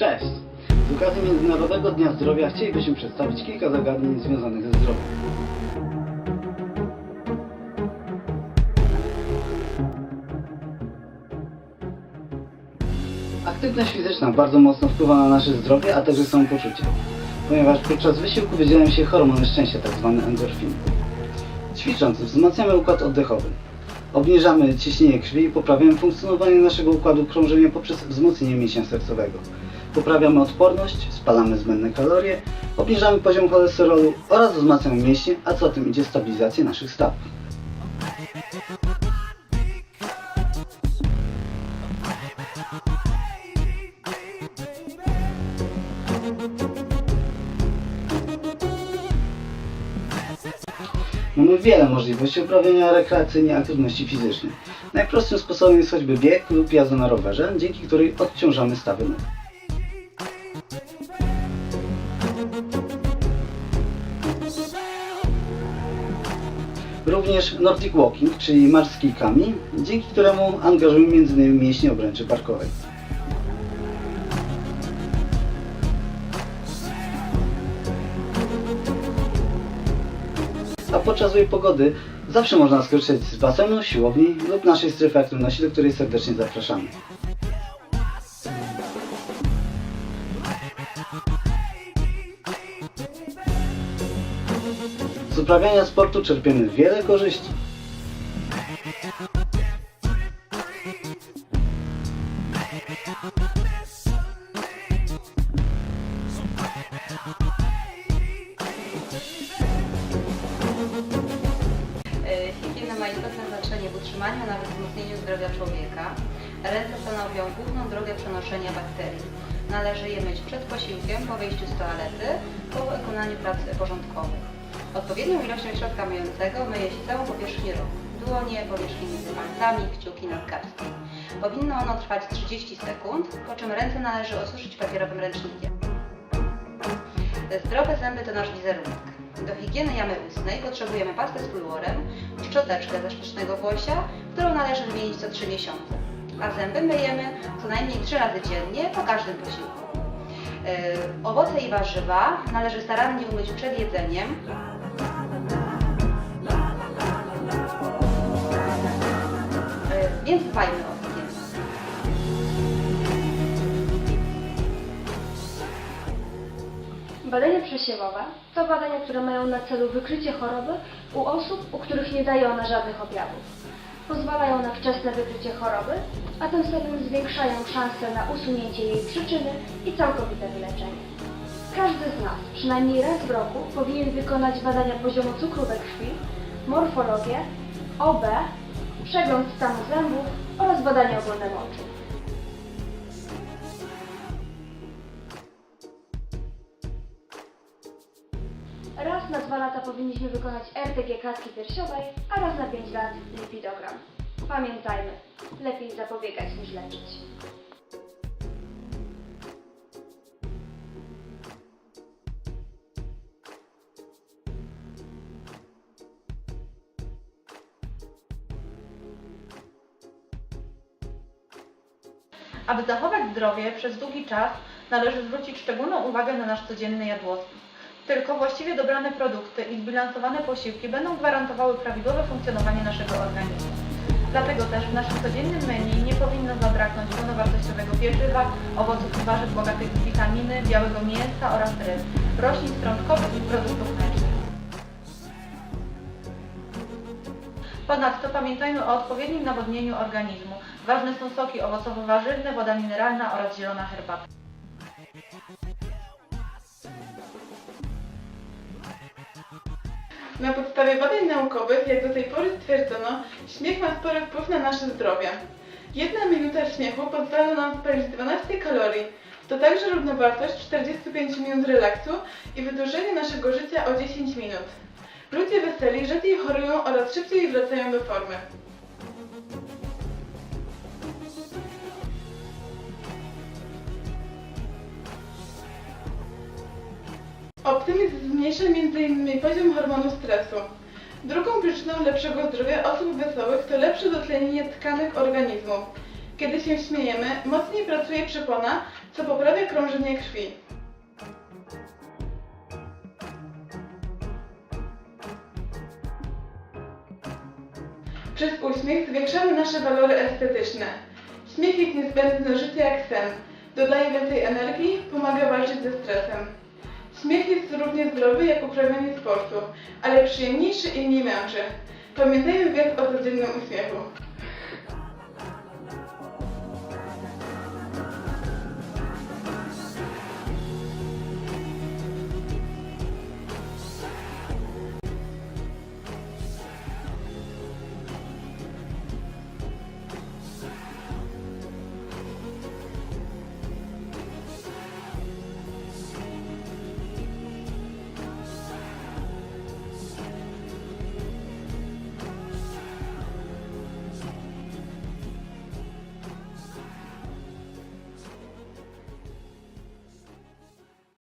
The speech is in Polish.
Cześć! Z okazji Międzynarodowego Dnia Zdrowia chcielibyśmy przedstawić kilka zagadnień związanych ze zdrowiem. Aktywność fizyczna bardzo mocno wpływa na nasze zdrowie, a także samopoczucie, ponieważ podczas wysiłku wydzielają się hormony szczęścia, tzw. endorfiny. Ćwicząc wzmacniamy układ oddechowy. Obniżamy ciśnienie krwi i poprawiamy funkcjonowanie naszego układu krążenia poprzez wzmocnienie mięśnia sercowego. Poprawiamy odporność, spalamy zbędne kalorie, obniżamy poziom cholesterolu oraz wzmacniamy mięśnie, a co tym idzie stabilizację naszych stawów. Mamy wiele możliwości uprawiania rekreacyjnej aktywności fizycznej. Najprostszym sposobem jest choćby bieg lub jazda na rowerze, dzięki której odciążamy stawy nóg. Również Nordic Walking, czyli marsz z dzięki któremu angażujemy m.in. mięśnie obręczy barkowej. A podczas złej pogody zawsze można skorzystać z basenu, siłowni lub naszej strefy aktywności, do której serdecznie zapraszamy. Uprawiania sportu czerpiemy wiele korzyści. E, Higiena ma istotne znaczenie w utrzymaniu, nawet wzmocnieniu zdrowia człowieka. Ręce stanowią główną drogę przenoszenia bakterii. Należy je myć przed posiłkiem, po wyjściu z toalety, po wykonaniu prac porządkowych. Odpowiednią ilością środka myjącego myje się całą powierzchnię rąk. Dłonie, powierzchnię między palcami, kciuki, nadgarstki. Powinno ono trwać 30 sekund, po czym ręce należy osuszyć papierowym ręcznikiem. Zdrowe zęby to nasz wizerunek. Do higieny jamy ustnej potrzebujemy pastę z fluorem, szczoteczkę ze sztucznego włosia, którą należy wymienić co 3 miesiące. A zęby myjemy co najmniej 3 razy dziennie po każdym posiłku. Yy, owoce i warzywa należy starannie umyć przed jedzeniem. Więc dbajmy o higienę. Badania przesiewowe to badania, które mają na celu wykrycie choroby u osób, u których nie daje ona żadnych objawów. Pozwalają na wczesne wykrycie choroby, a tym samym zwiększają szanse na usunięcie jej przyczyny i całkowite wyleczenie. Każdy z nas przynajmniej raz w roku powinien wykonać badania poziomu cukru we krwi, morfologię, OB, przegląd stanu zębów oraz badanie ogólne moczu. Raz na dwa lata powinniśmy wykonać RTG klatki piersiowej, a raz na 5 lat lipidogram. Pamiętajmy, lepiej zapobiegać niż leczyć. Aby zachować zdrowie przez długi czas, należy zwrócić szczególną uwagę na nasz codzienny jadłospis. Tylko właściwie dobrane produkty i zbilansowane posiłki będą gwarantowały prawidłowe funkcjonowanie naszego organizmu. Dlatego też w naszym codziennym menu nie powinno zabraknąć pełnowartościowego pieczywa, owoców i warzyw bogatych w witaminy, białego mięsa oraz ryb, roślin strączkowych i produktów mlecznych. Ponadto pamiętajmy o odpowiednim nawodnieniu organizmu. Ważne są soki owocowo-warzywne, woda mineralna oraz zielona herbata. Na podstawie badań naukowych, jak do tej pory stwierdzono, śmiech ma spory wpływ na nasze zdrowie. Jedna minuta śmiechu pozwala nam spalić 12 kalorii. To także równowartość 45 minut relaksu i wydłużenie naszego życia o 10 minut. Ludzie weseli rzadziej chorują oraz szybciej wracają do formy. Optymizm zmniejsza m.in. poziom hormonu stresu. Drugą przyczyną lepszego zdrowia osób wesołych to lepsze dotlenienie tkanek organizmu. Kiedy się śmiejemy, mocniej pracuje przepona, co poprawia krążenie krwi. Przez uśmiech zwiększamy nasze walory estetyczne. Śmiech jest niezbędny do życia jak sen. Dodaje więcej energii, pomaga walczyć ze stresem. Śmiech jest równie zdrowy jak uprawianie sportu, ale przyjemniejszy i mniej męczy. Pamiętajmy więc o codziennym uśmiechu.